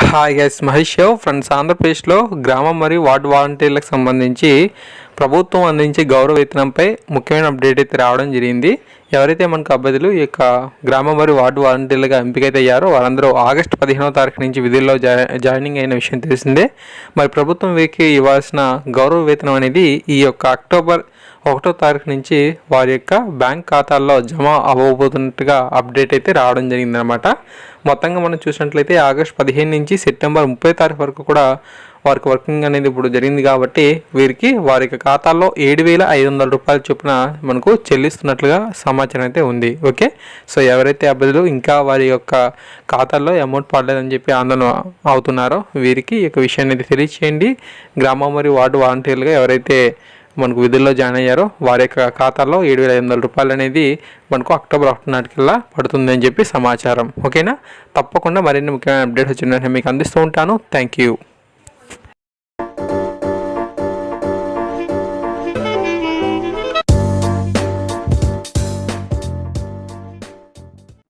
Hi guys Mahesh show friends ఆంధ్రప్రదేశ్లో గ్రామం మరియు వార్డు వాలంటీర్లకు సంబంధించి ప్రభుత్వం అందించే గౌరవ వేతనంపై ముఖ్యమైన అప్డేట్ అయితే రావడం జరిగింది. ఎవరైతే మనకు అభ్యర్థులు ఈ యొక్క గ్రామం మరియు వార్డు వాలంటీర్లుగా ఎంపికైతే అయ్యారో వారందరూ ఆగస్టు పదిహేనవ తారీఖు నుంచి విధుల్లో జా జాయినింగ్ అయిన విషయం తెలిసిందే. మరి ప్రభుత్వం వీరికి ఇవ్వాల్సిన గౌరవ వేతనం అనేది ఈ యొక్క అక్టోబర్ ఒకటో తారీఖు నుంచి వారి యొక్క బ్యాంక్ ఖాతాల్లో జమ అవ్వబోతున్నట్టుగా అప్డేట్ అయితే రావడం జరిగిందనమాట మొత్తంగా మనం చూసినట్లయితే ఆగస్ట్ పదిహేను నుంచి సెప్టెంబర్ ముప్పై తారీఖు వరకు కూడా వారికి వర్కింగ్ అనేది ఇప్పుడు జరిగింది కాబట్టి వీరికి వారి యొక్క ఖాతాల్లో ఏడు వేల ఐదు వందల రూపాయల చొప్పున మనకు చెల్లిస్తున్నట్లుగా సమాచారం అయితే ఉంది. ఓకే? సో ఎవరైతే అభ్యర్థులు ఇంకా వారి యొక్క ఖాతాల్లో అమౌంట్ పడలేదని చెప్పి ఆందోళన అవుతున్నారో వీరికి ఈ యొక్క విషయాన్ని అయితే తెలియచేయండి. గ్రామం మరియు వార్డు వాలంటీర్లుగా ఎవరైతే మనకు విధుల్లో జాయిన్ అయ్యారో వారి యొక్క ఖాతాలో ఏడు వేల ఐదు వందల రూపాయలు అనేది మనకు అక్టోబర్ ఒకటి నాటికల్లా పడుతుంది అని చెప్పి సమాచారం. ఓకేనా? తప్పకుండా మరిన్ని ముఖ్యమైన అప్డేట్స్ వచ్చిన మీకు అందిస్తూ ఉంటాను. Thank you.